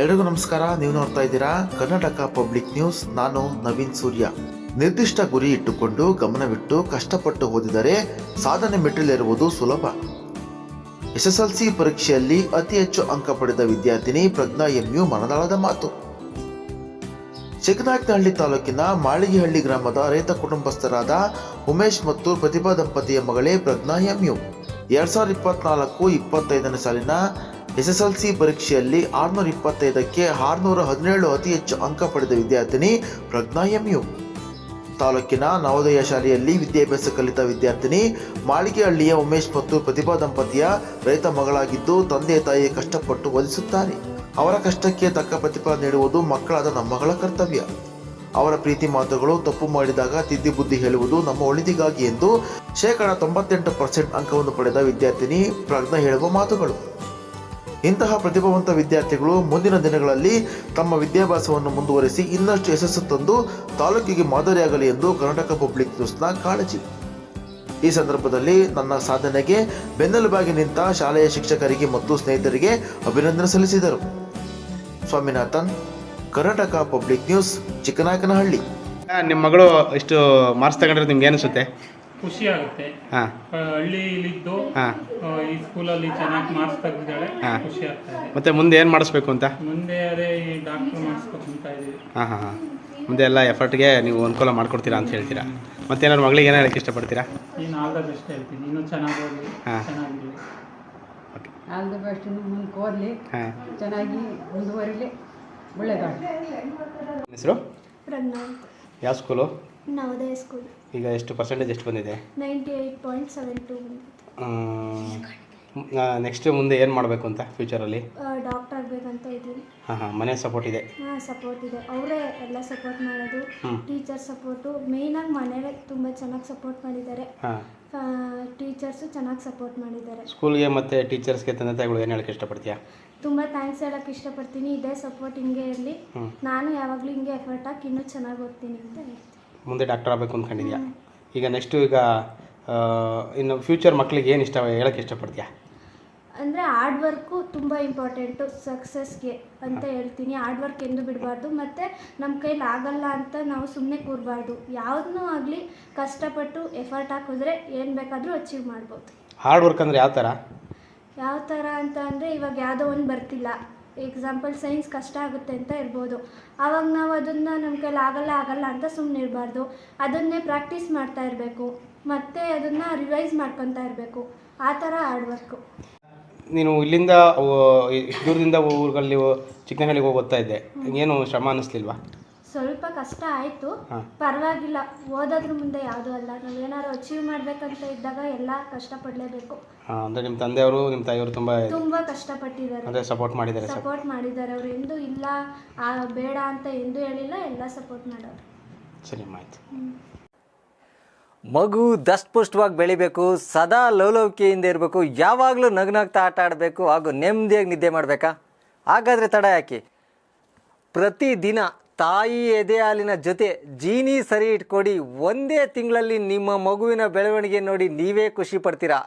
ಎಲ್ರಿಗೂ ನಮಸ್ಕಾರ. ನೀವು ನೋಡ್ತಾ ಇದ್ದೀರಾ ಕರ್ನಾಟಕ ಪಬ್ಲಿಕ್ ನ್ಯೂಸ್. ನಾನು ನವೀನ್ ಸೂರ್ಯ. ನಿರ್ದಿಷ್ಟ ಗುರಿ ಇಟ್ಟುಕೊಂಡು ಗಮನವಿಟ್ಟು ಕಷ್ಟಪಟ್ಟು ಓದಿದರೆ ಸಾಧನೆ ಮೆಟ್ಟಿಲೇರುವುದು ಸುಲಭ. ಎಸ್ಎಸ್ಎಲ್ಸಿ ಪರೀಕ್ಷೆಯಲ್ಲಿ ಅತಿ ಹೆಚ್ಚು ಅಂಕ ಪಡೆದ ವಿದ್ಯಾರ್ಥಿನಿ ಪ್ರಜ್ಞಾ ಎಂಯು ಮನದಾಳದ ಮಾತು. ಚಿಕ್ಕನಾಯಕನಹಳ್ಳಿ ತಾಲೂಕಿನ ಮಾಳಿಗೆಹಳ್ಳಿ ಗ್ರಾಮದ ರೈತ ಕುಟುಂಬಸ್ಥರಾದ ಉಮೇಶ್ ಮತ್ತು ಪ್ರತಿಭಾ ದಂಪತಿಯ ಮಗಳೇ ಪ್ರಜ್ಞಾ ಎಂಯು ಎರಡ್ ಸಾವಿರದ ಇಪ್ಪತ್ನಾಲ್ಕು ಇಪ್ಪತ್ತೈದನೇ ಸಾಲಿನ ಎಸ್ಎಸ್ಎಲ್ಸಿ ಪರೀಕ್ಷೆಯಲ್ಲಿ ಆರುನೂರ ಇಪ್ಪತ್ತೈದಕ್ಕೆ ಆರುನೂರ ಹದಿನೇಳು ಅತಿ ಹೆಚ್ಚು ಅಂಕ ಪಡೆದ ವಿದ್ಯಾರ್ಥಿನಿ ಪ್ರಜ್ಞಾ ಎಂಯು ತಾಲೂಕಿನ ನವೋದಯ ಶಾಲೆಯಲ್ಲಿ ವಿದ್ಯಾಭ್ಯಾಸ ಕಲಿತ ವಿದ್ಯಾರ್ಥಿನಿ ಮಾಳಿಗೆಹಳ್ಳಿಯ ಉಮೇಶ್ ಮತ್ತು ಪ್ರತಿಭಾ ದಂಪತಿಯ ರೈತ ಮಗಳಾಗಿದ್ದು ತಂದೆ ತಾಯಿ ಕಷ್ಟಪಟ್ಟು ಓದಿಸುತ್ತಾರೆ. ಅವರ ಕಷ್ಟಕ್ಕೆ ತಕ್ಕ ಪ್ರತಿಫಲ ನೀಡುವುದು ಮಕ್ಕಳಾದ ನಮ್ಮಗಳ ಕರ್ತವ್ಯ. ಅವರ ಪ್ರೀತಿ ಮಾತುಗಳು ತಪ್ಪು ಮಾಡಿದಾಗ ತಿದ್ದಿ ಬುದ್ಧಿ ಹೇಳುವುದು ನಮ್ಮ ಒಳಿತಿಗಾಗಿ ಎಂದು ಶೇಕಡ ತೊಂಬತ್ತೆಂಟು ಪರ್ಸೆಂಟ್ ಅಂಕವನ್ನು ಪಡೆದ ವಿದ್ಯಾರ್ಥಿನಿ ಪ್ರಜ್ಞಾ ಹೇಳುವ ಮಾತುಗಳು. ಇಂತಹ ಪ್ರತಿಭಾವಂತ ವಿದ್ಯಾರ್ಥಿಗಳು ಮುಂದಿನ ದಿನಗಳಲ್ಲಿ ತಮ್ಮ ವಿದ್ಯಾಭ್ಯಾಸವನ್ನು ಮುಂದುವರಿಸಿ ಇನ್ನಷ್ಟು ಯಶಸ್ಸು ತಂದು ತಾಲೂಕಿಗೆ ಮಾದರಿಯಾಗಲಿ ಎಂದು ಕರ್ನಾಟಕ ಪಬ್ಲಿಕ್ ನ್ಯೂಸ್ನ ಕಾಳಜಿ. ಈ ಸಂದರ್ಭದಲ್ಲಿ ನನ್ನ ಸಾಧನೆಗೆ ಬೆನ್ನೆಲುಬಾಗಿ ನಿಂತ ಶಾಲೆಯ ಶಿಕ್ಷಕರಿಗೆ ಮತ್ತು ಸ್ನೇಹಿತರಿಗೆ ಅಭಿನಂದನೆ ಸಲ್ಲಿಸಿದರು. Swaminathan, Karnataka public news, Chikkanayakanahalli. ನಿಮ್ಮ ಮಗಳು ಇಷ್ಟು ಮಾರ್ಕ್ಸ್ ತಗೊಂಡ್ರೆ ನಿಮ್ಗೆ ಅನಿಸುತ್ತೆ? ಖುಷಿ ಆಗುತ್ತೆ ಹಾಂ ಹಳ್ಳಿಲಿದ್ದು ಹಾಂ. ಈ ಸ್ಕೂಲಲ್ಲಿ ಚೆನ್ನಾಗಿ ಮಾರ್ಕ್ಸ್ ತೆಗೆದಿದ್ದಾಳೆ ಹಾ. ಖುಷಿ ಆಗ್ತಾ ಇದೆ. ಮತ್ತೆ ಮುಂದೆ ಏನು ಮಾಡಿಸ್ಬೇಕು ಅಂತ? ಮುಂದೆ ಅದೇ ಈ ಡಾಕ್ಟರ್ ಮಾಡಿಸ್ಬೇಕು ಅಂತ ಇದೀವಿ ಹಾಂ ಹಾಂ ಹಾಂ. ಮುಂದೆ ಎಲ್ಲ ಎಫರ್ಟ್ಗೆ ನೀವು ಅನುಕೂಲ ಮಾಡ್ಕೊಡ್ತೀರಾ ಅಂತ ಹೇಳ್ತೀರಾ? ಮತ್ತೆ ಏನಾದ್ರು ಮಗಳಿಗೆ ಏನೋ ಹೇಳಕ್ಕೆ ಇಷ್ಟಪಡ್ತೀರಾ? ನೀನು ಆಲ್ ದ ಬೆಸ್ಟ್ ಹೇಳ್ತೀನಿ. ಇನ್ನೂ ಚೆನ್ನಾಗಿ ಓದಿ ಹಾ. ಚೆನ್ನಾಗಿರಲಿ ಆಲ್ ದ ಬೆಸ್ಟ್ ಮುಂದಕ್ಕೆ ಓದಲಿ. ಹಾಂ. ಚೆನ್ನಾಗಿ ಮುಂದುವರಿಲಿ. ಒಳ್ಳೆಯದಾಗಲಿ ಹೆಸರು? ಪ್ರಜ್ಞಾ ಯಾವ ಸ್ಕೂಲು ನವೋದಯ ಸ್ಕೂಲ್ ಈಗ ಎಷ್ಟು ಪರ್ಸೆಂಟೇಜ್ ಎಷ್ಟು ಬಂದಿದೆ? Ninety eight point seven two next ಮುಂದೆ ಏನು ಮಾಡಬೇಕು ಅಂತ ಫ್ಯೂಚರಲ್ಲಿ ಡಾಕ್ಟರ್ ಆಗಬೇಕಂತ ಇದ್ದೀನಿ. ಹಾಂ ಹಾಂ ಮನೆ ಸಪೋರ್ಟ್ ಇದೆ. ಹಾಂ ಸಪೋರ್ಟ್ ಇದೆ. ಅವರೇ ಎಲ್ಲ ಸಪೋರ್ಟ್ ಮಾಡೋದು. ಟೀಚರ್ ಸಪೋರ್ಟು ಮೇಯ್ನಾಗಿ ಮನೇಲೆ ತುಂಬ ಚೆನ್ನಾಗಿ ಸಪೋರ್ಟ್ ಮಾಡಿದ್ದಾರೆ. ಹಾಂ. ಟೀಚರ್ಸು ಚೆನ್ನಾಗಿ ಸಪೋರ್ಟ್ ಮಾಡಿದ್ದಾರೆ. ಸ್ಕೂಲ್ಗೆ ಮತ್ತು ಟೀಚರ್ಸ್ಗೆ ತಂದೆ ತಾಯಿಗಳು ಏನು ಹೇಳಕ್ಕೆ ಇಷ್ಟಪಡ್ತೀಯಾ? ತುಂಬ ಥ್ಯಾಂಕ್ಸ್ ಹೇಳಕ್ಕೆ ಇಷ್ಟಪಡ್ತೀನಿ. ಇದೇ ಸಪೋರ್ಟ್ ಹಿಂಗೆ ಇರಲಿ. ನಾನು ಯಾವಾಗಲೂ ಹಿಂಗೆ ಎಫರ್ಟ್ ಹಾಕಿ ಇನ್ನೂ ಚೆನ್ನಾಗಿ ಓದ್ತೀನಿ ಅಂತ ಹೇಳ್ತೀನಿ. ಮುಂದೆ ಡಾಕ್ಟರ್ ಆಗಬೇಕು ಅಂದ್ಕೊಂಡಿದ್ಯಾ ಈಗ ನೆಕ್ಸ್ಟು ಈಗ ಇನ್ನು ಫ್ಯೂಚರ್ ಮಕ್ಕಳಿಗೆ ಏನು ಇಷ್ಟ ಹೇಳಕ್ಕೆ ಇಷ್ಟಪಡ್ತೀಯಾ? ಅಂದರೆ ಹಾರ್ಡ್ ವರ್ಕು ತುಂಬ ಇಂಪಾರ್ಟೆಂಟು ಸಕ್ಸಸ್ಗೆ ಅಂತ ಹೇಳ್ತೀನಿ. ಹಾರ್ಡ್ ವರ್ಕ್ ಎಂದು ಬಿಡಬಾರ್ದು. ಮತ್ತು ನಮ್ಮ ಕೈಲಿ ಆಗಲ್ಲ ಅಂತ ನಾವು ಸುಮ್ಮನೆ ಕೂರಬಾರ್ದು. ಯಾವುದನ್ನೂ ಆಗಲಿ ಕಷ್ಟಪಟ್ಟು ಎಫರ್ಟ್ ಹಾಕಿದ್ರೆ ಏನು ಬೇಕಾದರೂ ಅಚೀವ್ ಮಾಡ್ಬೋದು. ಹಾರ್ಡ್ ವರ್ಕ್ ಅಂದರೆ ಯಾವ ಥರ ಯಾವ ಥರ ಅಂತ ಅಂದರೆ ಇವಾಗ ಯಾವುದೋ ಒಂದು ಬರ್ತಿಲ್ಲ. ಎಕ್ಸಾಂಪಲ್ ಸೈನ್ಸ್ ಕಷ್ಟ ಆಗುತ್ತೆ ಅಂತ ಇರ್ಬೋದು. ಆವಾಗ ನಾವು ಅದನ್ನು ನಮ್ಮ ಕೈಲಿ ಆಗಲ್ಲ ಆಗಲ್ಲ ಅಂತ ಸುಮ್ಮನೆ ಇರಬಾರ್ದು. ಅದನ್ನೇ ಪ್ರಾಕ್ಟೀಸ್ ಮಾಡ್ತಾ ಇರಬೇಕು. ಮತ್ತು ಅದನ್ನು ರಿವೈಸ್ ಮಾಡ್ಕೊತಾ ಇರಬೇಕು. ಆ ಥರ ಹಾರ್ಡ್ ವರ್ಕು ನೀನು ಇಲ್ಲಿಂದ ದೂರದಿಂದ ಊರುಗಳಲ್ಲಿ ಚಿಕ್ಕನಹಳ್ಳಿಗೆ ಹೋಗಿ ಓದ್ತಾ ಇದ್ದೆ. ಏನು ಶ್ರಮ ಅನ್ನಿಸ್ಲಿಲ್ವಾ ಸ್ವಲ್ಪ ಕಷ್ಟ ಆಯಿತು. ಪರವಾಗಿಲ್ಲ. ಓದೋದ್ರ ಮುಂದೆ ಯಾವುದೂ ಅಲ್ಲ. ನಾವು ಏನಾದ್ರು ಅಚೀವ್ ಮಾಡಬೇಕಂತ ಇದ್ದಾಗ ಎಲ್ಲ ಕಷ್ಟಪಡಲೇಬೇಕು. ಅಂದ್ರೆ ನಿಮ್ಮ ತಂದೆಯವರು ನಿಮ್ಮ ತಾಯಿಯವರು ತುಂಬ ತುಂಬ ಕಷ್ಟಪಟ್ಟಿದ್ದಾರೆ. ಅಂದರೆ ಸಪೋರ್ಟ್ ಮಾಡಿದ್ದಾರೆ ಸಪೋರ್ಟ್ ಮಾಡಿದ್ದಾರೆ. ಅವ್ರು ಎಂದೂ ಇಲ್ಲ ಆ, ಬೇಡ ಅಂತ ಎಂದೂ ಹೇಳಿಲ್ಲ ಎಲ್ಲ ಸಪೋರ್ಟ್ ಮಾಡೋರು. ಸರಿ ಆಯ್ತು. ಮಗು ದಷ್ಟಪುಷ್ಟವಾಗಿ ಬೆಳಿಬೇಕು ಸದಾ ಲವಲವಿಕೆಯಿಂದ ಇರಬೇಕು ಯಾವಾಗಲೂ ನಗ್ನಗ್ತಾ ಆಟ ಆಡಬೇಕು ಹಾಗೂ ನೆಮ್ಮದಿಯಾಗಿ ನಿದ್ದೆ ಮಾಡಬೇಕಾ? ಹಾಗಾದರೆ ತಡ ಯಾಕೆ? ಪ್ರತಿದಿನ ತಾಯಿ ಎದೆ ಹಾಲಿನ ಜೊತೆ ಜೀನಿ ಸರಿ ಇಟ್ಕೊಡಿ ಒಂದೇ ತಿಂಗಳಲ್ಲಿ ನಿಮ್ಮ ಮಗುವಿನ ಬೆಳವಣಿಗೆ ನೋಡಿ ನೀವೇ ಖುಷಿ ಪಡ್ತೀರಾ?